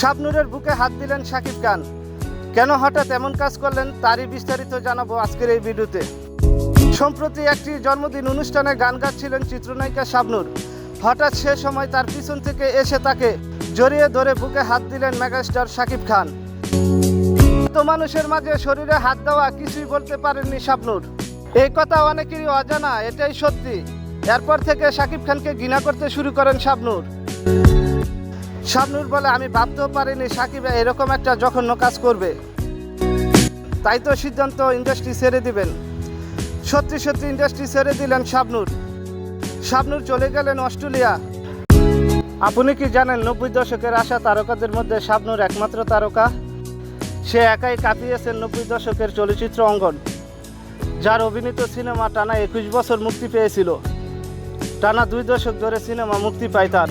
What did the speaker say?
শাবনুরের বুকে হাত দিলেন শাকিব খান। কেন হঠাৎ এমন কাজ করলেন তারই বিস্তারিত জানাব আজকের এই ভিডিওতে। সম্প্রতি একটি জন্মদিন অনুষ্ঠানে গান গাচ্ছিলেন চিত্রনায়িকা শাবনুর। হঠাৎ সে সময় তার পিছন থেকে এসে তাকে জড়িয়ে ধরে বুকে হাত দিলেন মেগাস্টার শাকিব খান। তো মানুষের মাঝে শরীরে হাত দেওয়া কিছুই বলতে পারেননি শাবনুর। এই কথা অনেকেরই অজানা, এটাই সত্যি। এরপর থেকে শাকিব খানকে ঘৃণা করতে শুরু করেন শাবনুর। শাবনুর বলে, আমি ভাবতেও পারিনি সাকিব এরকম একটা জঘন্য কাজ করবে। তাই তো সিদ্ধান্ত ইন্ডাস্ট্রি ছেড়ে দিবেন। সত্যি সত্যি ইন্ডাস্ট্রি ছেড়ে দিলেন শাবনুর শাবনুর চলে গেলেন অস্ট্রেলিয়া। আপনি কি জানেন, নব্বই দশকের আশা তারকাদের মধ্যে শাবনুর একমাত্র তারকা? সে একাই কাঁপিয়েছেন নব্বই দশকের চলচ্চিত্র অঙ্গন, যার অভিনীত সিনেমা টানা একুশ বছর মুক্তি পেয়েছিল। টানা দুই দশক ধরে সিনেমা মুক্তি পায় তার।